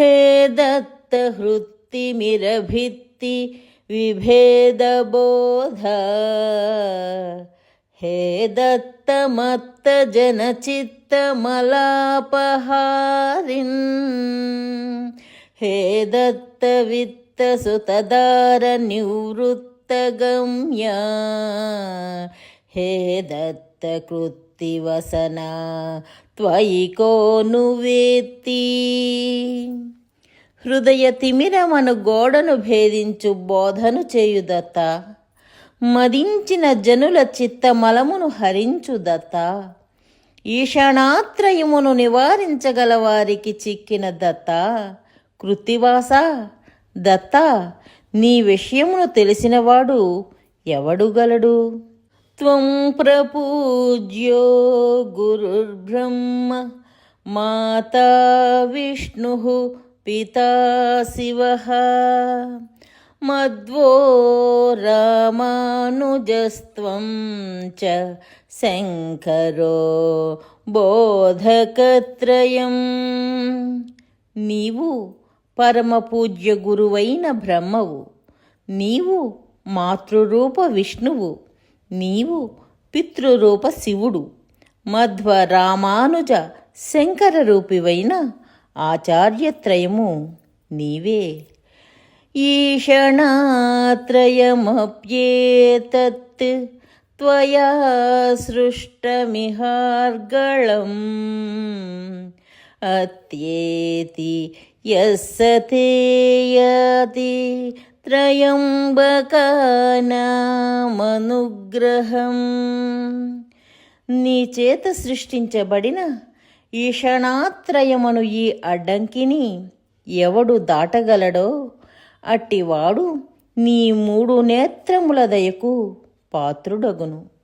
हे दत्तहृत्तिमिरभित्ति विभेदबोध। हे दत्तमत्तजनचित्तमलापहारिन्। हे दत्तवित्तसुतदारनिवृत्तगम्या హే దత్తకృత్తివసన త్వయి కోనువేత్తి హృదయ తిమిరమను గోడను భేదించు బోధను చేయుదత్త మదించిన జనుల చిత్త మలమును హరించు దత్త. ఈశానాత్రయమును నివారించగల వారికి చిక్కిన దత్త. కృత్తివాస దత్త నీ విషయమును తెలిసినవాడు ఎవడుగలడు త్వం ప్రపూజ్యో గురుర్బ్రహ్మ మాతా విష్ణు పితా శివ మధ్వో రామానుజస్త్వం చ శంకరో బోధకత్రయం నీవు పరమ పూజ్య గురువైన బ్రహ్మవు నీవు మాతృరూప విష్ణువు నీవు పితృరూప శివుడు మధ్వ రామానుజ శంకర రూపివైన ఆచార్యత్రయము నీవే. ఈషణాత్రయమప్యేతత్ త్వయా సృష్టమిహార్గళం. అత్యేతి యస్సతేయతి త్రయంబకానామనుగ్రహం నీ చేత సృష్టించబడిన ఈ క్షణాత్రయమను ఈ అడ్డంకిని ఎవడు దాటగలడో అట్టివాడు నీ మూడు నేత్రముల దయకు పాత్రుడగును.